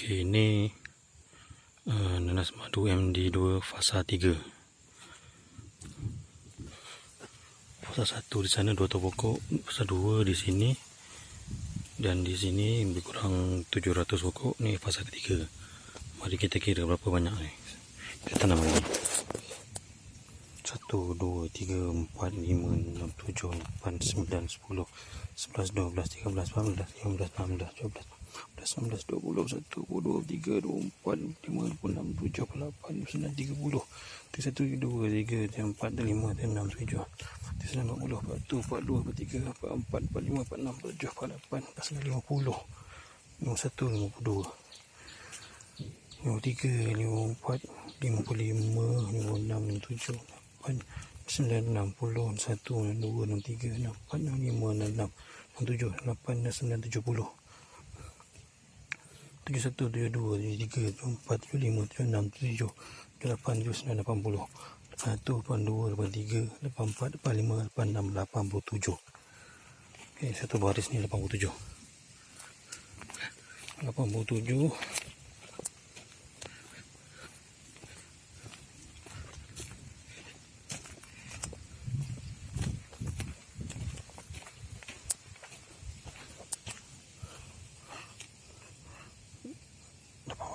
Okey, ini uh, nanas madu MD2 fasa 3 fasa 1 di sana 2 tau pokok fasa 2 di sini dan di sini lebih kurang 700 pokok. Ni fasa ketiga. Mari kita kira berapa banyak ni. Kita tanam lagi. 1, 2, 3, 4, 5, 6, 7, 8, 9, 10, 11, 12, 13, 14, 15, 16, 17, 18, 19, 20, 21, 22, 23, 24, 25, 26, 27, 28, 29, 30, 31, 32, 33, 34, 35, 36, 37, 38, 39, 40, 41, 42, 43, 44, 45, 46, 47, 48, 49, 50, 51, 52, 53, 54, 55, 56, 57, 58, 59, 60, 61, 62, 63, 64, 65, 66, 67, 68, 69, 70, 71, 72, 73, 74, 75, 76, 77, 78, 79, 80, 81, 82, 83, 84, 85, 86, 87, 88, 89, 90, 91, 92, 93, 94, 95, 96, 19, 20, 21, 22, 23, 24, 25, 26, 27, 28, 29, 30, 31, 32, 33, 34, 35, 36, 37, 38, 39, 40, 41, 42, 43, 44, 45, 46, 47, 48, 49, 50, 51, 52, 53, 54, 55, 56, 57, 8, 9, 60, 61, 62, 63, 64, 65, 66, 67, 68, 69, 70, 71, 72, 73, 74, 75, 76, 77, 78, 79, 80, 81, 82, 83, 84, 85, 86, 87. Okey, satu baris ni 87. 87.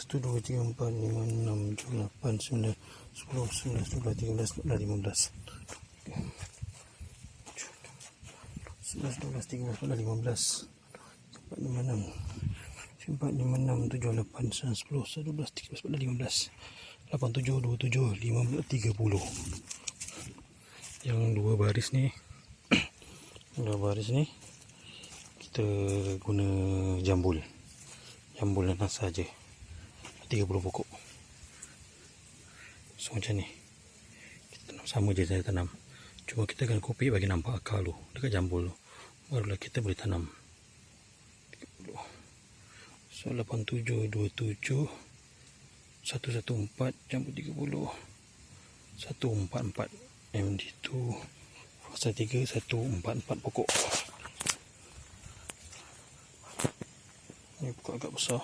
satu dua tiga empat lima enam tujuh lapan sembilan sepuluh sebelas dua belas tiga belas empat belas lima belas sebelas dua belas tiga belas empat belas lima belas empat lima enam empat lima enam tujuh lapan sembilan sepuluh satu belas tiga belas empat belas lima belas lapan tujuh dua tujuh lima belas tiga puluh yang dua baris ni dua baris ni kita guna jambul jambul dan nasa je 30 pokok. So macam ni. Kita tanam sama je saya tanam. Cuma kita kena kopi bagi nampak akar tu dekat jambul tu barulah kita boleh tanam. 30 so 87 27 114 jambul 30 144 MD2 fasa 3 144 pokok. Ni pokok agak besar